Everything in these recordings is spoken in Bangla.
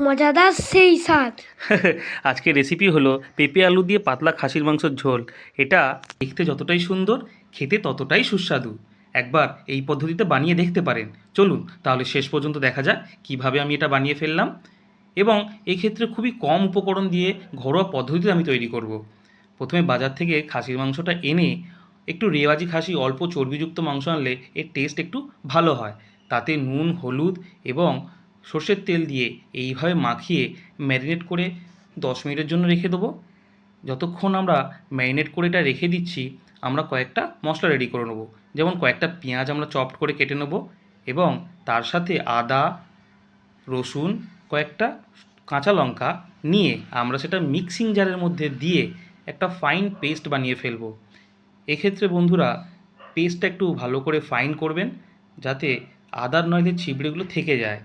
মজাদার সেই স্বাদ। আজকে রেসিপি হলো পেঁপে আলু দিয়ে পাতলা খাসির মাংসের ঝোল। এটা দেখতে যতটাই সুন্দর, খেতে ততটাই সুস্বাদু। একবার এই পদ্ধতিতে বানিয়ে দেখতে পারেন। চলুন, তাহলে শেষ পর্যন্ত দেখা যাক কীভাবে আমি এটা বানিয়ে ফেললাম। এবং এক্ষেত্রে খুবই কম উপকরণ দিয়ে ঘরোয়া পদ্ধতিতে আমি তৈরি করব। প্রথমে বাজার থেকে খাসির মাংসটা এনে একটু রেওয়াজি খাসি, অল্প চর্বিযুক্ত মাংস আনলে এর টেস্ট একটু ভালো হয়। তাতে নুন, হলুদ এবং সর্ষের তেল দিয়ে এইভাবে মাখিয়ে ম্যারিনেট করে দশ মিনিটের জন্য রেখে দেবো। যতক্ষণ আমরা ম্যারিনেট করে এটা রেখে দিচ্ছি, আমরা কয়েকটা মশলা রেডি করে নেব। যেমন কয়েকটা পেঁয়াজ আমরা চপড করে কেটে নেব এবং তার সাথে আদা, রসুন, কয়েকটা কাঁচা লঙ্কা নিয়ে আমরা সেটা মিক্সিং জারের মধ্যে দিয়ে একটা ফাইন পেস্ট বানিয়ে ফেলব। এক্ষেত্রে বন্ধুরা পেস্টটা একটু ভালো করে ফাইন করবেন, যাতে আদার নইলে ছিবড়েগুলো থেকে যায়।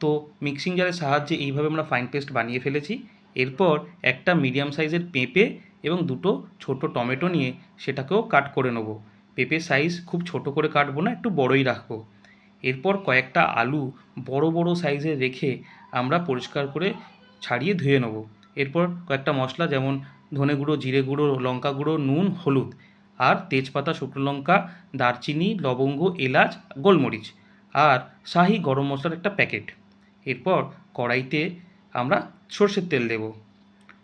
তো মিক্সিং জারের সাহায্যে এইভাবে আমরা ফাইন পেস্ট বানিয়ে ফেলেছি। এরপর একটা মিডিয়াম সাইজের পেঁপে এবং দুটো ছোট টমেটো নিয়ে সেটাকেও কাট করে নেব। পেঁপের সাইজ খুব ছোট করে কাটবো না, একটু বড়ই রাখব। এরপর কয়েকটা আলু বড় বড় সাইজে রেখে আমরা পরিষ্কার করে ছাড়িয়ে ধুয়ে নেব। এরপর কয়েকটা মশলা যেমন ধনে গুঁড়ো, জিরে গুঁড়ো, লঙ্কা গুঁড়ো, নুন, হলুদ আর তেজপাতা, শুকনো লঙ্কা, দারচিনি, লবঙ্গ, এলাচ, গোলমরিচ আর শাহি গরম মশলার একটা প্যাকেট এরপর কড়াইতে আমরা সর্ষের তেল দেব।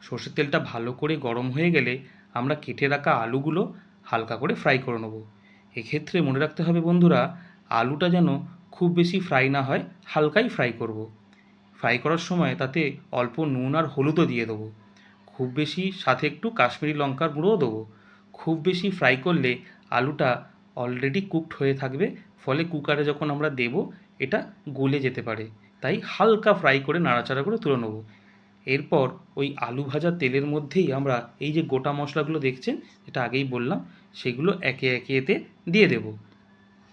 সর্ষের তেলটা ভালো করে গরম হয়ে গেলে আমরা কেটে রাখা আলুগুলো হালকা করে ফ্রাই করে নেব। এক্ষেত্রে মনে রাখতে হবে বন্ধুরা, আলুটা যেন খুব বেশি ফ্রাই না হয়, হালকাই ফ্রাই করব। ফ্রাই করার সময় তাতে অল্প নুন আর হলুদও দিয়ে দেবো। খুব বেশি সাথে একটু কাশ্মীরি লঙ্কার গুঁড়োও দেবো। খুব বেশি ফ্রাই করলে আলুটা অলরেডি কুকড হয়ে থাকবে, ফলে কুকারে যখন আমরা দেব, এটা গলে যেতে পারে। তাই হালকা ফ্রাই করে নাড়াচাড়া করে তুলে নেব। এরপর ওই আলু ভাজা তেলের মধ্যেই আমরা এই যে গোটা মশলাগুলো দেখছেন, যেটা আগেই বললাম, সেগুলো একে একে এতে দিয়ে দেব।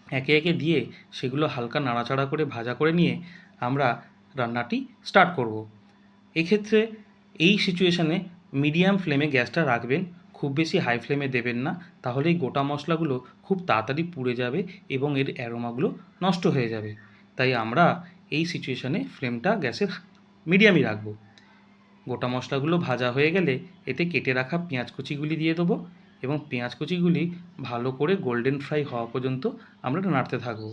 একে একে দিয়ে সেগুলো হালকা নাড়াচাড়া করে ভাজা করে নিয়ে আমরা রান্নাটি স্টার্ট করব। এক্ষেত্রে এই সিচুয়েশানে মিডিয়াম ফ্লেমে গ্যাসটা রাখবেন, খুব বেশি হাই ফ্লেমে দেবেন না, তাহলে এই গোটা মশলাগুলো খুব তাড়াতাড়ি পুড়ে যাবে এবং এর অ্যারোমাগুলো নষ্ট হয়ে যাবে। তাই আমরা এই সিচুয়েশানে ফ্লেমটা গ্যাসের মিডিয়ামই রাখব। গোটা মশলাগুলো ভাজা হয়ে গেলে এতে কেটে রাখা পেঁয়াজ কুচিগুলি দিয়ে দেবো এবং পেঁয়াজ কুচিগুলি ভালো করে গোল্ডেন ফ্রাই হওয়া পর্যন্ত আমরা নাড়তে থাকব।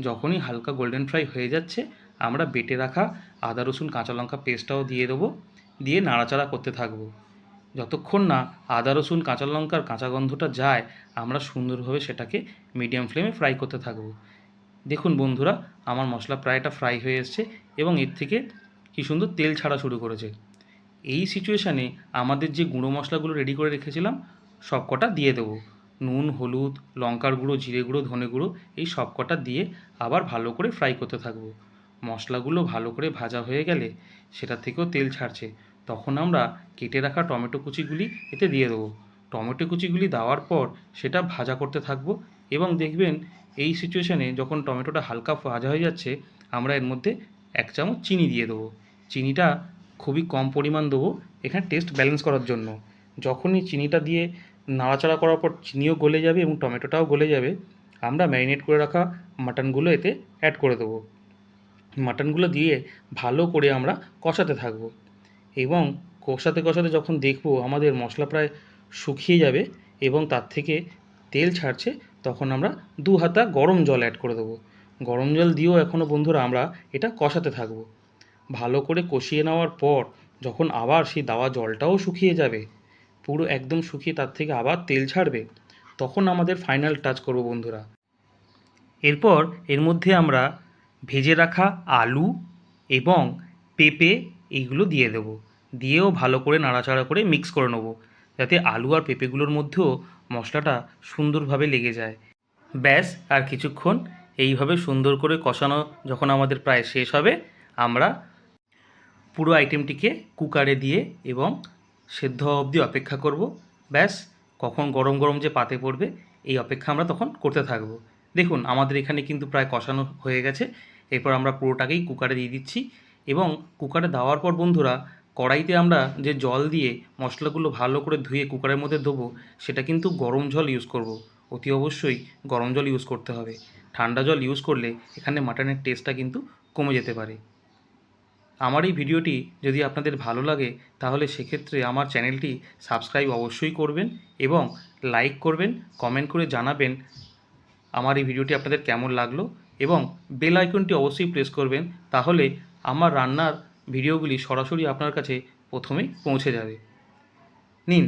যখনই হালকা গোল্ডেন ফ্রাই হয়ে যাচ্ছে, আমরা বেটে রাখা আদা, রসুন, কাঁচা লঙ্কা পেস্টটাও দিয়ে দেবো, দিয়ে নাড়াচাড়া করতে থাকব। যতক্ষণ না আদা, রসুন, কাঁচা লঙ্কার কাঁচা গন্ধটা যায়, আমরা সুন্দরভাবে সেটাকে মিডিয়াম ফ্লেমে ফ্রাই করতে থাকব। দেখুন বন্ধুরা, আমার মশলা প্রায়টা ফ্রাই হয়ে এসছে এবং এর থেকে কী সুন্দর তেল ছাড়া শুরু করেছে। এই সিচুয়েশানে আমাদের যে গুঁড়ো মশলাগুলো রেডি করে রেখেছিলাম সব কটা দিয়ে দেবো। নুন, হলুদ, লঙ্কার গুঁড়ো, জিরে গুঁড়ো, ধনে গুঁড়ো, এই সব কটা দিয়ে আবার ভালো করে ফ্রাই করতে থাকব। মশলাগুলো ভালো করে ভাজা হয়ে গেলে সেটা থেকেও তেল ছাড়ছে। তখন আমরা কেটে রাখা টমেটো কুচিগুলি এতে দিয়ে দেবো। টমেটো কুচিগুলি দেওয়ার পর সেটা ভাজা করতে থাকব এবং দেখবেন এই সিচুয়েশানে যখন টমেটোটা হালকা ভাজা হয়ে যাচ্ছে, আমরা এর মধ্যে এক চামচ চিনি দিয়ে দেবো। চিনিটা খুবই কম পরিমাণ দেবো এখানে টেস্ট ব্যালেন্স করার জন্য। যখনই চিনিটা দিয়ে নাড়াচাড়া করার পর চিনিও গলে যাবে এবং টমেটোটাও গলে যাবে, আমরা ম্যারিনেট করে রাখা মাটনগুলো এতে অ্যাড করে দেবো। মাটনগুলো দিয়ে ভালো করে আমরা কষাতে থাকব এবং কষাতে কষাতে যখন দেখব আমাদের মশলা প্রায় শুকিয়ে যাবে এবং তার থেকে তেল ছাড়ছে তখন আমরা দু হাতা গরম জল অ্যাড করে দেবো। গরম জল দিয়েও এখনও বন্ধুরা আমরা এটা কষাতে থাকব। ভালো করে কষিয়ে নেওয়ার পর যখন আবার সেই দাওয়া জলটাও শুকিয়ে যাবে, পুরো একদম শুকিয়ে তার থেকে আবার তেল ছাড়বে, তখন আমাদের ফাইনাল টাচ করব বন্ধুরা। এরপর এর মধ্যে আমরা ভেজে রাখা আলু এবং পেঁপে এইগুলো দিয়ে দেব। দিয়েও ভালো করে নাড়াচাড়া করে মিক্স করে নেব। যাতে আলু আর পেঁপেগুলোর মধ্যেও মশলাটা সুন্দরভাবে লেগে যায়। ব্যাস, আর কিছুক্ষণ এইভাবে সুন্দর করে কষানো যখন আমাদের প্রায় শেষ হবে, আমরা পুরো আইটেমটিকে কুকারে দিয়ে এবং সেদ্ধ অবধি অপেক্ষা করব। ব্যাস, কখন গরম গরম যে পাতে পড়বে, এই অপেক্ষা আমরা তখন করতে থাকব। দেখুন, আমাদের এখানে কিন্তু প্রায় কষানো হয়ে গেছে। এরপর আমরা পুরোটাকেই কুকারে দিয়ে দিচ্ছি এবং কুকারে দেওয়ার পর বন্ধুরা কড়াইতে আমরা যে জল দিয়ে মশলাগুলো ভালো করে ধুয়ে কুকারের মধ্যে দেবো সেটা কিন্তু গরম জল ইউজ করব। অতি অবশ্যই গরম জল ইউজ করতে হবে ঠান্ডা জল ইউজ করলে এখানে মাটনের টেস্টটা কিন্তু কমে যেতে পারে আমার এই ভিডিওটি যদি আপনাদের ভালো লাগে, তাহলে সেক্ষেত্রে আমার চ্যানেলটি সাবস্ক্রাইব অবশ্যই করবেন এবং লাইক করবেন কমেন্ট করে জানাবেন আমার এই ভিডিওটি আপনাদের কেমন লাগল এবং বেল আইকনটি অবশ্যই প্রেস করবেন, তাহলে আমার রান্নার ভিডিওগুলি সরাসরি আপনার কাছে প্রথমেই পৌঁছে যাবে। নিন,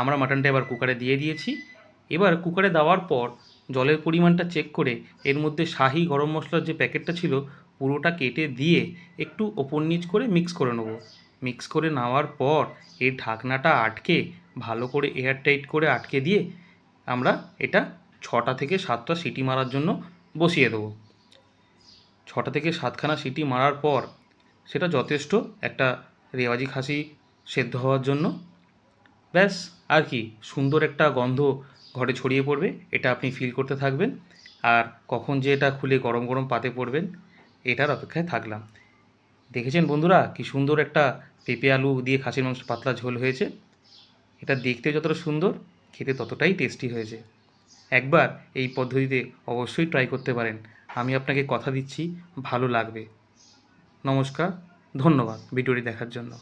আমরা মাটনটা এবার কুকারে দিয়ে দিয়েছি। এবার কুকারে দেওয়ার পর জলের পরিমাণটা চেক করে এর মধ্যে শাহি গরম মশলার যে প্যাকেটটা ছিল পুরোটা কেটে দিয়ে একটু ওপর নিচ করে মিক্স করে নেব। মিক্স করে নেওয়ার পর এই ঢাকনাটা আটকে ভালো করে এয়ার টাইট করে আটকে দিয়ে আমরা এটা ছটা থেকে সাতটা সিটি মারার জন্য বসিয়ে দেবো। ছটা থেকে সাতখানা সিটি মারার পর সেটা যথেষ্ট। একটা রেওয়াজি খাসি সেদ্ধ হওয়ার জন্য। ব্যাস, আর কি, সুন্দর একটা গন্ধ ঘরে ছড়িয়ে পড়বে, এটা আপনি ফিল করতে থাকবেন। আর কখন যে এটা খুলে গরম গরম পাতে পড়বেন, এটার অপেক্ষায় থাকলাম। দেখেছেন বন্ধুরা, কি সুন্দর একটা পেঁপে আলু দিয়ে খাসির মাংস পাতলা ঝোল হয়েছে। এটা দেখতে যতটা সুন্দর, খেতে ততটাই টেস্টি হয়েছে। একবার এই পদ্ধতিতে অবশ্যই ট্রাই করতে পারেন। আমি আপনাকে কথা দিচ্ছি, ভালো লাগবে। নমস্কার ধন্যবাদ ভিডিওটি দেখার জন্য।